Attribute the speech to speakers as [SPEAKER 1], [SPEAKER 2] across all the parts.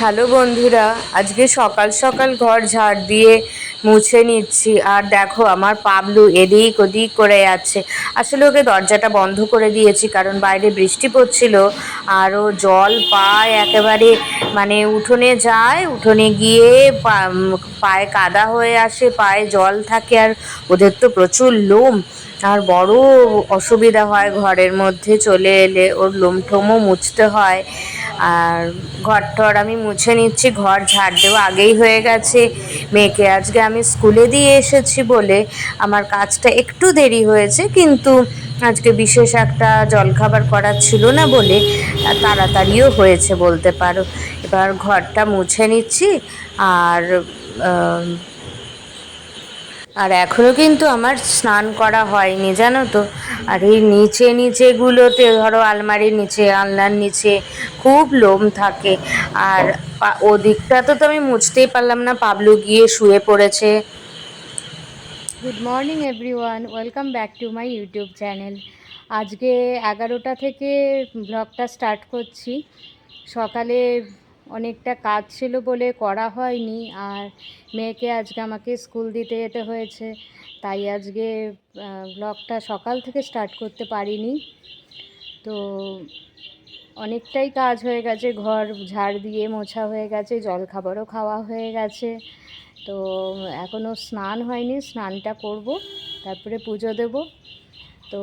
[SPEAKER 1] Hello বন্ধুরা, আজকে সকাল সকাল ঘর ঝাড় দিয়ে মুছে নিচ্ছি। আর দেখো, আমার পাবলু এদিক ওদিক করে যাচ্ছে। আসলে ওকে দরজাটা বন্ধ করে দিয়েছি, কারণ বাইরে বৃষ্টি পড়ছিল। আর ও জল পায় একেবারে মানে উঠোনে যায়, উঠোনে গিয়ে পায়ে কাদা হয়ে আসে, পায়ে জল থাকে, আর ওদের তো প্রচুর লোম। আর বড় অসুবিধা হয় ঘরের মধ্যে চলে এলে, ওর লোম টোমও মুছতে হয়। আর ঘর টর আমি মুছে নিচ্ছি, ঘর ঝাড় দেওয়া আগেই হয়ে গেছে। মেয়েকে আজকে আমি স্কুলে দিয়ে এসেছি বলে আমার কাজটা একটু দেরি হয়েছে, কিন্তু আজকে বিশেষ একটা জলখাবার করার ছিল না বলে তাড়াতাড়িও হয়েছে বলতে পারো। এবার ঘরটা মুছে নিচ্ছি আর আর এখনও কিন্তু আমার স্নান করা হয়নি, জানো তো। আর এই নিচে নিচেগুলোতে ধরো আলমারির নিচে, আলনার নিচে খুব লোম থাকে। আর ওদিকটা তো তো আমি মুছতেই পারলাম না, পাবলু গিয়ে শুয়ে পড়েছে। Good morning everyone welcome back to my YouTube channel আজকে এগারোটা থেকে ব্লগটা স্টার্ট করছি। সকালে অনেকটা কাজ ছিল বলে করা হয়নি। আর মেয়েকে আজকে আমাকে স্কুল দিতে যেতে হয়েছে। তাই আজকে ব্লগটা সকাল থেকে স্টার্ট করতে পারিনি। তো অনেকটাই কাজ হয়ে গেছে। ঘর ঝাড় দিয়ে মোছা হয়ে গেছে জল খাবারও খাওয়া হয়ে গেছে। তো এখনও স্নান হয়নি, স্নানটা করব, তারপরে পুজো দেব। তো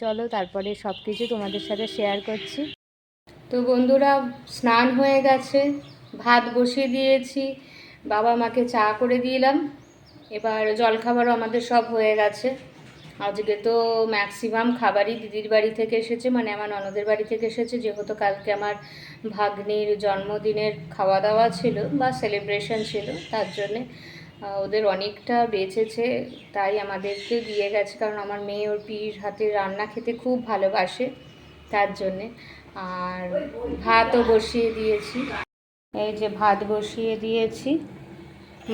[SPEAKER 1] চলো, তারপরে সব কিছু তোমাদের সাথে শেয়ার করছি। তো বন্ধুরা, স্নান হয়ে গেছে, ভাত বসিয়ে দিয়েছি, বাবা মাকে চা করে দিলাম। এবার জলখাবারও আমাদের সব হয়ে গেছে। আজকে তো ম্যাক্সিমাম খাবারই দিদির বাড়ি থেকে এসেছে মানে আমার ননদের বাড়ি থেকে এসেছে, যেহেতু কালকে আমার ভাগ্নির জন্মদিনের খাওয়া দাওয়া ছিল বা সেলিব্রেশন ছিল, তার জন্যে ওদের অনেকটা বেঁচেছে, তাই আমাদেরকে দিয়ে গেছে, কারণ আমার মেয়ে ওর পির হাতে রান্না খেতে খুব ভালোবাসে, তার জন্যে। আর ভাতও বসিয়ে দিয়েছি। এই যে ভাত বসিয়ে দিয়েছি।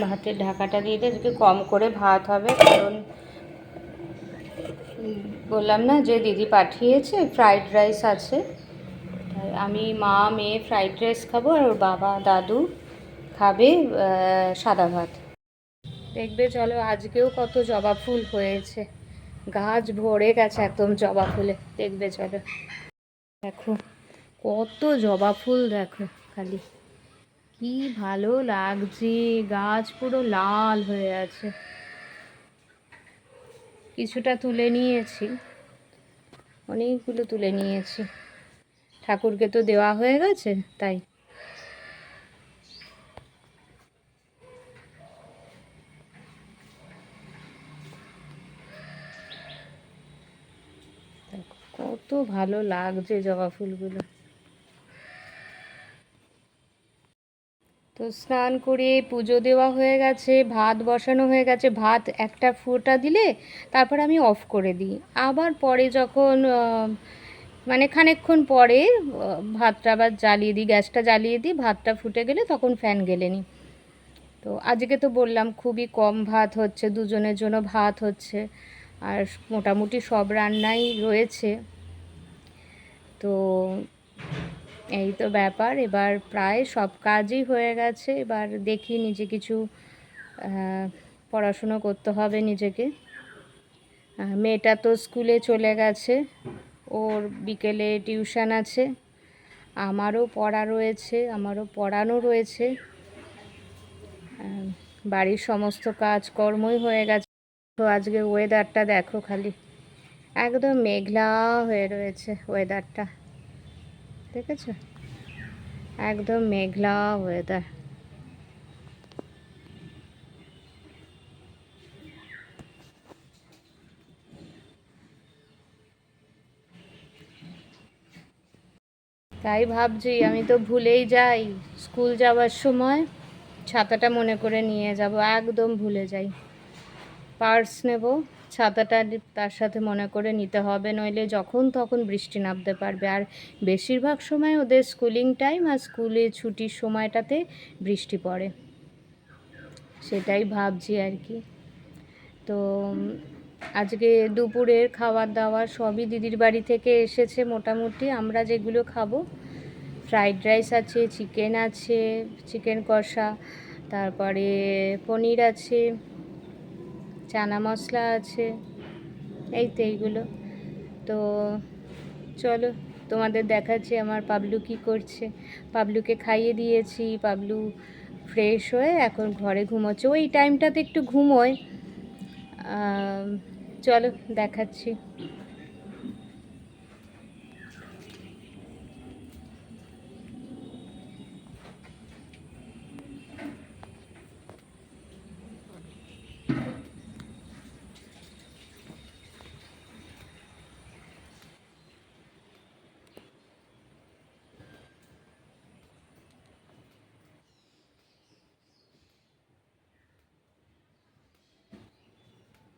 [SPEAKER 1] ভাতের ঢাকাটা দিয়ে দিয়ে কম করে ভাত হবে। কারণ বললাম না যে দিদি পাঠিয়েছে, ফ্রাইড রাইস আছে। আমি মা, মেয়ে ফ্রাইড রাইস খাব আর ওর বাবা, দাদু খাবে সাদা ভাত। দেখবে চলো আজকেও কত জবা ফুল হয়েছে। গাছ ভরে গেছে একদম জবা ফুলে। দেখবে চলো। দেখো। কত জবা ফুল দেখো খালি। কি ভালো লাগছে, গাছ পুরো লাল হয়ে আছে। কিছুটা তুলে নিয়েছি, অনেকগুলো তুলে নিয়েছি। ঠাকুরকে তো দেওয়া হয়ে গেছে, তাই। কত ভালো লাগছে জবা ফুলগুলো। তো স্নান করে পুজো দেওয়া হয়ে গেছে, ভাত বসানো হয়ে গেছে, ভাত একটা ফোঁটা দিলে তারপর আমি অফ করে দিই। আবার পরে যখন মানে খানিকক্ষণ পরে ভাতটা আবার জ্বালিয়ে দিই, গ্যাসটা জ্বালিয়ে দিই, ভাতটা ফুটে গেলে তখন ফ্যান গেলে নিই তো আজকে তো বললাম খুবই কম ভাত হচ্ছে, দুজনের জন্য ভাত হচ্ছে, আর মোটামুটি সব রান্নাই রয়েছে। তো এই তো ব্যাপার। এবার প্রায় সব কাজই হয়ে গেছে। এবার দেখি নিজে কিছু পড়াশুনো করতে হবে নিজেকে। মেয়েটা তো স্কুলে চলে গেছে। ওর বিকেলে টিউশন আছে। আমারও পড়া রয়েছে, আমারও পড়ানো রয়েছে। বাড়ির সমস্ত কাজকর্মই হয়ে গেছে। তো আজকে ওয়েদারটা দেখো খালি। একদম মেঘলা হয়ে রয়েছে ওয়েদারটা দেখেছ? একদম মেঘলা ওয়েদার তাই ভাবছি আমি তো ভুলেই যাই। স্কুল যাওয়ার সময় ছাতাটা মনে করে নিয়ে যাব, একদম ভুলে যাই। পার্স নেব। ছাতাটা তার সাথে মনে করে নিতে হবে, নইলে যখন তখন বৃষ্টি নামতে পারবে। আর বেশিরভাগ সময় ওদের স্কুলিং টাইম আর স্কুলে ছুটির সময়টাতে বৃষ্টি পড়ে। সেটাই ভাবছি আর কি। তো আজকে দুপুরের খাবার দাবার সবই দিদির বাড়ি থেকে এসেছে মোটামুটি। আমরা যেগুলো খাব ফ্রাইড রাইস আছে চিকেন আছে চিকেন কষা, তারপরে পনির আছে। চানা মশলা আছে, এই তো এইগুলো। তো চলো, তোমাদের দেখাচ্ছি আমার পাবলু কি করছে। পাবলুকে খাইয়ে দিয়েছি, পাবলু ফ্রেশ হয়ে এখন ঘরে ঘুমোচ্ছে। ওই টাইমটাতে একটু ঘুমোয়। চলো দেখাচ্ছি।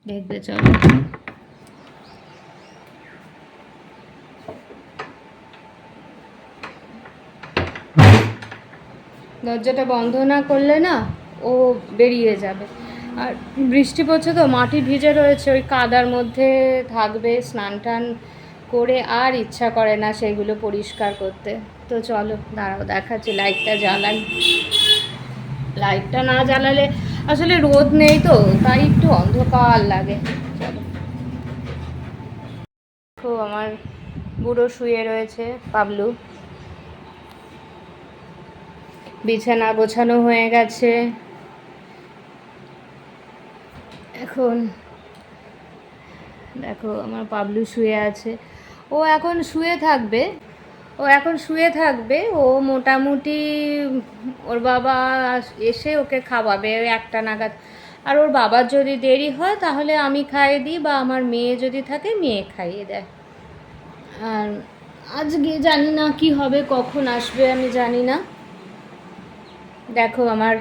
[SPEAKER 1] দেখবে চলো। দরজাটা বন্ধ না করলে না ও বেরিয়ে যাবে। আর বৃষ্টি পড়ছে তো, মাটি ভিজে রয়েছে, ওই কাদার মধ্যে থাকবে, স্নান টান করে আর ইচ্ছা করে না সেগুলো পরিষ্কার করতে। তো চলো, দাঁড়াও, দেখাচ্ছি লাইটটা জ্বালাই। লাইটটা না জ্বালালে আসলে রোদ নেই তো, তাই একটু অন্ধকার লাগে। চলো। তো আমার বুড়ো শুয়ে রয়েছে পাবলু। বিছানা গোছানো হয়ে গেছে। এখন দেখো, আমার পাবলু শুয়ে আছে। ও এখন শুয়ে থাকবে। ও এখন শুয়ে থাকবে, ও মোটামুটি ওর বাবা এসে ওকে খাওয়াবে একটা নাগাদ। আর ওর বাবার যদি দেরি হয় তাহলে আমি খাইয়ে দিই বা আমার মেয়ে যদি থাকে মেয়ে খাইয়ে দেয়। আর আজকে জানি না কি হবে, কখন আসবে আমি জানি না। দেখো আমার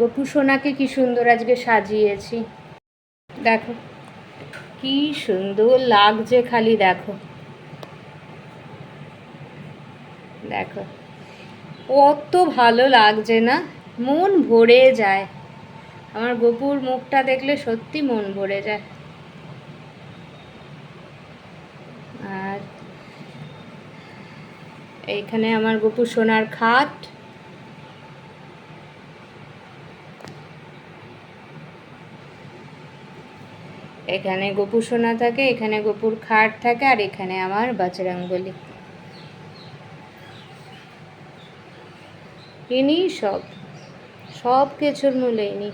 [SPEAKER 1] গোপু সোনাকে কি সুন্দর আজকে সাজিয়েছি। দেখো, কি সুন্দর লাগছে খালি দেখো। দেখো। কত ভালো লাগছে না? মন ভরে যায়। আমার গোপুর মুখটা দেখলে সত্যি মন ভরে যায়। আর এইখানে আমার গোপু সোনার খাট। এখানে গোপু সোনা থাকে, এখানে গোপুর খাট থাকে, আর এখানে আমার বাজরাঙ্গলি। ইনি সব সব কিছুর মূলে ইনি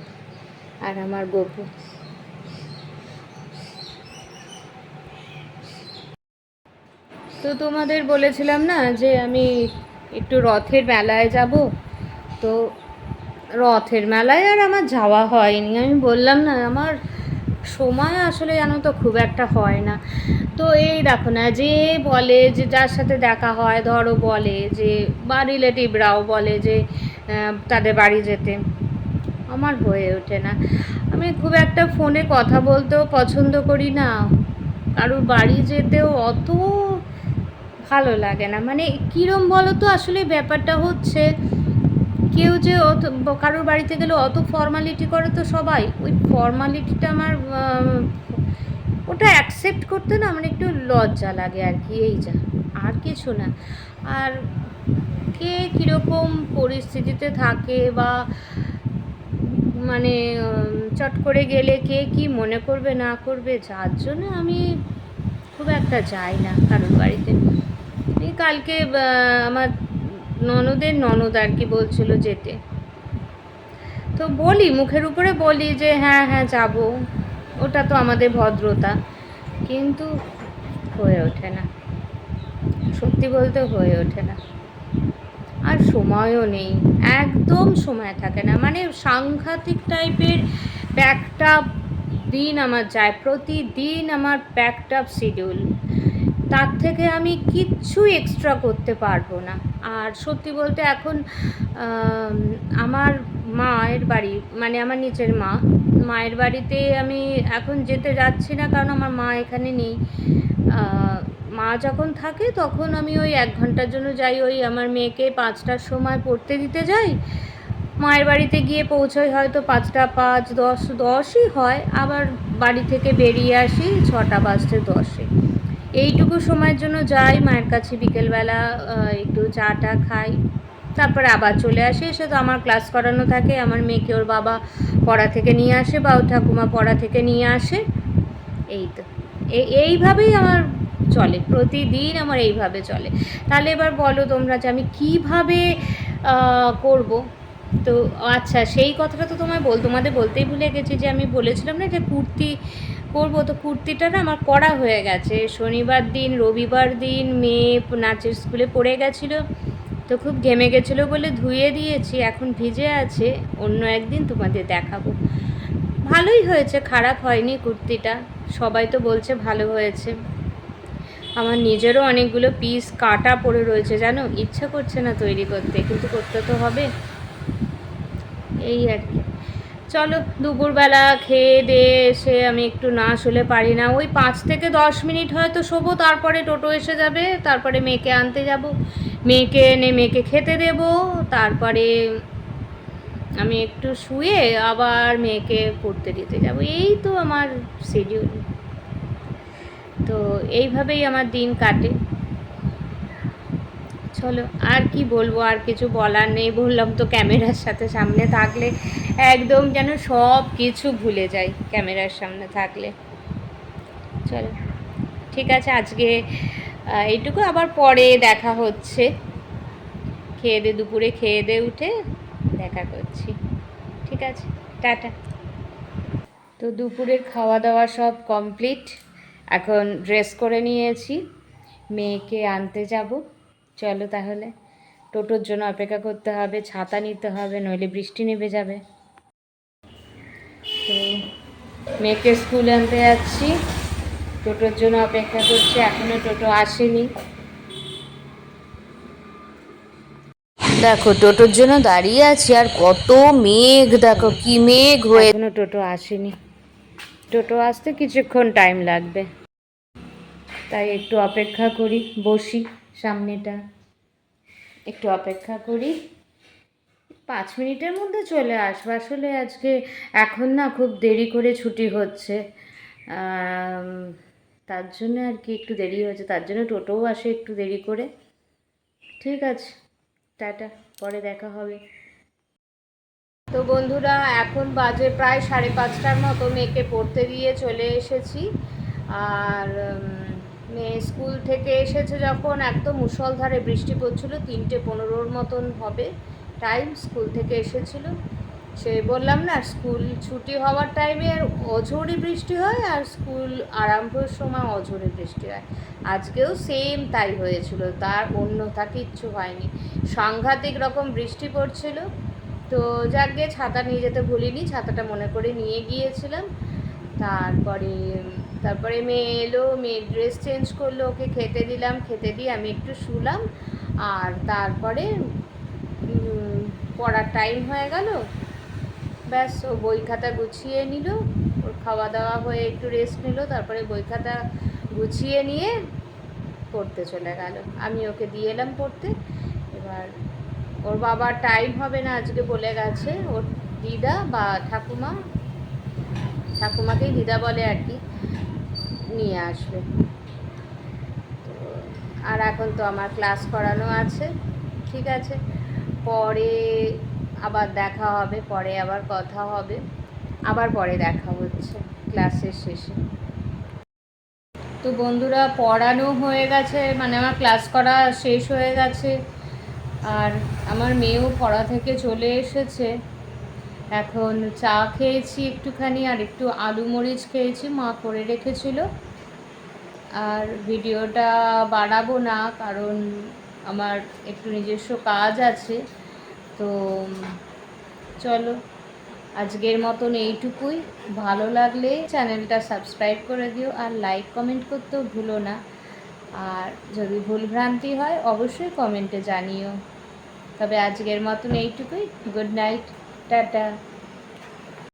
[SPEAKER 1] আর আমার গপু। তো তোমাদের বলেছিলাম না যে আমি একটু রথের মেলায় যাব? তো রথের মেলায় আর আমার যাওয়া হয়নি। আমি বললাম না, আমার সময় আসলে জানো তো খুব একটা হয় না। তো এই দেখো না, যে বলে যে যার সাথে দেখা হয়, ধরো বলে যে, বা রিলেটিভরাও বলে যে তাদের বাড়ি যেতে। আমার হয়ে ওঠে না। আমি খুব একটা ফোনে কথা বলতেও পছন্দ করি না। কারোর বাড়ি যেতেও অত ভালো লাগে না। মানে কীরম বলো তো, আসলে ব্যাপারটা হচ্ছে কেউ যে অত, কারোর বাড়িতে গেলে অত ফর্মালিটি করে তো সবাই। ওই ফর্মালিটিটা আমার ওটা অ্যাকসেপ্ট করতে না আমার একটু লজ্জা লাগে আর কি, এই যা, আর কিছু না। আর কে কীরকম পরিস্থিতিতে থাকে বা মানে চট করে গেলে কে কি মনে করবে, না করবে, যার জন্য আমি খুব একটা যাই না কারোর বাড়িতে। কালকে আমার ননদের ননদ আর কি বলছিল যেতে। তো বলি, মুখের উপরে বলি যে হ্যাঁ হ্যাঁ যাব। ওটা তো আমাদের ভদ্রতা। কিন্তু হয়ে ওঠে না। সত্যি বলতে হয়ে ওঠে না। আর সময়ও নেই। একদম সময় থাকে না। মানে সাংঘাতিক টাইপের প্যাকটা দিন আমার যায়। প্রতিদিন আমার প্যাকড আপ শিডিউল তার থেকে আমি কিচ্ছু এক্সট্রা করতে পারব না। আর সত্যি বলতে এখন আমার মায়ের বাড়ি মানে আমার নিচের মা, মায়ের বাড়িতে আমি এখন যেতে যাচ্ছি না কারণ আমার মা এখানে নেই। মা যখন থাকে তখন আমি ওই এক ঘণ্টার জন্য যাই, ওই আমার মেয়েকে পাঁচটার সময় পড়তে দিতে যাই। মায়ের বাড়িতে গিয়ে পৌঁছাই হয়তো পাঁচটা পাঁচ দশ, দশই হয়। আবার বাড়ি থেকে বেরিয়ে আসি ছটা পাঁচটা দশে।
[SPEAKER 2] এইটুকু সময়ের জন্য যাই, মায়ের কাছে বিকেলবেলা একটু চা টা খাই, তারপরে আবার চলে আসি। এসে তো আমার ক্লাস করানো থাকে, আমার মেয়েকে ওর বাবা পড়া থেকে নিয়ে আসে, বা ওর ঠাকুমা পড়া থেকে নিয়ে আসে। এই তো। এই এইভাবেই আমার চলে, প্রতিদিন আমার এইভাবে চলে। তাহলে এবার বলো তোমরা যে আমি কীভাবে করব? তো আচ্ছা সেই কথাটা তো তোমায় বল, তোমাদের বলতেই ভুলে গেছি যে আমি বলেছিলাম না যে কুর্তি করব। তো কুর্তিটা না আমার করা হয়ে গেছে। শনিবার দিন, রবিবার দিন মেয়ে নাচের স্কুলে পড়ে গেছিল। তো খুব ঘেমে গেছিল বলে ধুয়ে দিয়েছি। এখন ভিজে আছে। অন্য একদিন তোমাদের দেখাবো। ভালোই হয়েছে, খারাপ হয়নি কুর্তিটা। সবাই তো বলছে ভালো হয়েছে। আমার নিজেরও অনেকগুলো পিস কাটা পড়ে রয়েছে, জানো? ইচ্ছা করছে না তৈরি করতে, কিন্তু করতে তো হবে। এই আর কি। চলো, দুপুরবেলা খেয়ে দিয়ে এসে আমি একটু না শুলে পারি না। ওই পাঁচ থেকে দশ মিনিট হয়তো শোবো, তারপরে টোটো এসে যাবে, তারপরে মেয়েকে আনতে যাব। মেয়েকে এনে মেয়েকে খেতে দেব, তারপরে আমি একটু শুয়ে আবার মেয়েকে পড়তে দিতে যাব। এই তো আমার শিডিউল তো এইভাবেই আমার দিন কাটে। চলো আর কি বলব, আর কিছু বলার নেই। বললাম তো ক্যামেরার সাথে সামনে থাকলে একদম যেন সব কিছু ভুলে যাই ক্যামেরার সামনে থাকলে। চলো, ঠিক আছে, আজকে এইটুকু। আবার পরে দেখা হচ্ছে। খেয়ে দে, দুপুরে খেয়ে দে, উঠে দেখা করছি। ঠিক আছে, টাটা। তো দুপুরের খাওয়া দাওয়া সব কমপ্লিট। এখন ড্রেস করে নিয়েছি। মেয়েকে আনতে যাব। চলো তাহলে। টোটোর জন্য অপেক্ষা করতে হবে, ছাতা নিতে হবে, নইলে বৃষ্টি নেমে যাবে। তো মেয়েকে স্কুলে আনতে যাচ্ছি। টোটোর জন্য অপেক্ষা করছি এখনও টোটো আসেনি।
[SPEAKER 1] দেখো, টোটোর জন্য দাঁড়িয়ে আছি, আর কত মেঘ, দেখো কি মেঘ হয়ে
[SPEAKER 2] এখনও টোটো আসেনি। টোটো আসতে কিছুক্ষণ টাইম লাগবে। তাই একটু অপেক্ষা করি, বসি। সামনেটা। একটু অপেক্ষা করি। পাঁচ মিনিটের মধ্যে চলে আসব। আসলে আজকে এখন না খুব দেরি করে ছুটি হচ্ছে। তার জন্য আর কি একটু দেরি হয়েছে। তার জন্য টোটোও আসে একটু দেরি করে। ঠিক আছে। টাটা। পরে দেখা হবে। তো বন্ধুরা, এখন বাজে প্রায় সাড়ে পাঁচটার মতো। মেয়েকে পড়তে দিয়ে চলে এসেছি। আর মেয়ে স্কুল থেকে এসেছে যখন একদম মুষলধারে বৃষ্টি পড়ছিল, তিনটে পনেরোর মতন হবে টাইম স্কুল থেকে এসেছিল। সে বললাম, না, স্কুল ছুটি হওয়ার টাইমে আর অঝোরে বৃষ্টি হয় আর স্কুল আরম্ভের সময় অঝোরে বৃষ্টি হয়। আজকেও সেম তাই হয়েছিল, তার অন্যথা কিচ্ছু হয়নি। সাংঘাতিক রকম বৃষ্টি পড়ছিল। তো যাকে ছাতা নিয়ে যেতে ভুলিনি, ছাতাটা মনে করে নিয়ে গিয়েছিলাম। তারপরে তারপরে মেয়ে এলো মেয়ে ড্রেস চেঞ্জ করল, ওকে খেতে দিলাম, খেতে দিয়ে আমি একটু শুলাম, আর তারপরে পড়ার টাইম হয়ে গেল। ব্যাস, ও বই খাতা গুছিয়ে নিল, ওর খাওয়া দাওয়া হয়ে একটু রেস্ট নিল, তারপরে বই খাতা গুছিয়ে নিয়ে পড়তে চলে গেল। আমি ওকে দিয়ে এলাম পড়তে। এবার ওর বাবার টাইম হবে না, আজকে বলে গেছে। ওর দিদা বা ঠাকুমা, ঠাকুমাকেই দিদা বলে আর কি। নিয়ে আসবে। তো আর এখন তো আমার ক্লাস করানো আছে, ঠিক আছে? পরে আবার দেখা হবে, পরে আবার কথা হবে, আবার পরে দেখা হচ্ছে ক্লাসের শেষে। তো বন্ধুরা, পড়ানো হয়ে গেছে মানে আমার ক্লাস করা শেষ হয়ে গেছে, আর আমার মেয়েও পড়া থেকে চলে এসেছে। এখন চা খেয়েছি একটুখানি আর একটু আলু মরিচ খেয়েছি, মা করে রেখেছিল। আর ভিডিওটা বাড়াবো না, কারণ আমার একটু নিজস্ব কাজ আছে। তো, চলো, আজকের মতন এইটুকুই। ভালো লাগলে চ্যানেলটা সাবস্ক্রাইব করে দিও আর লাইক কমেন্ট করতেও ভুলো না। আর যদি ভুলভ্রান্তি হয়, অবশ্যই কমেন্টে জানিও। তবে আজকের মতন এইটুকুই। Good night. টাটা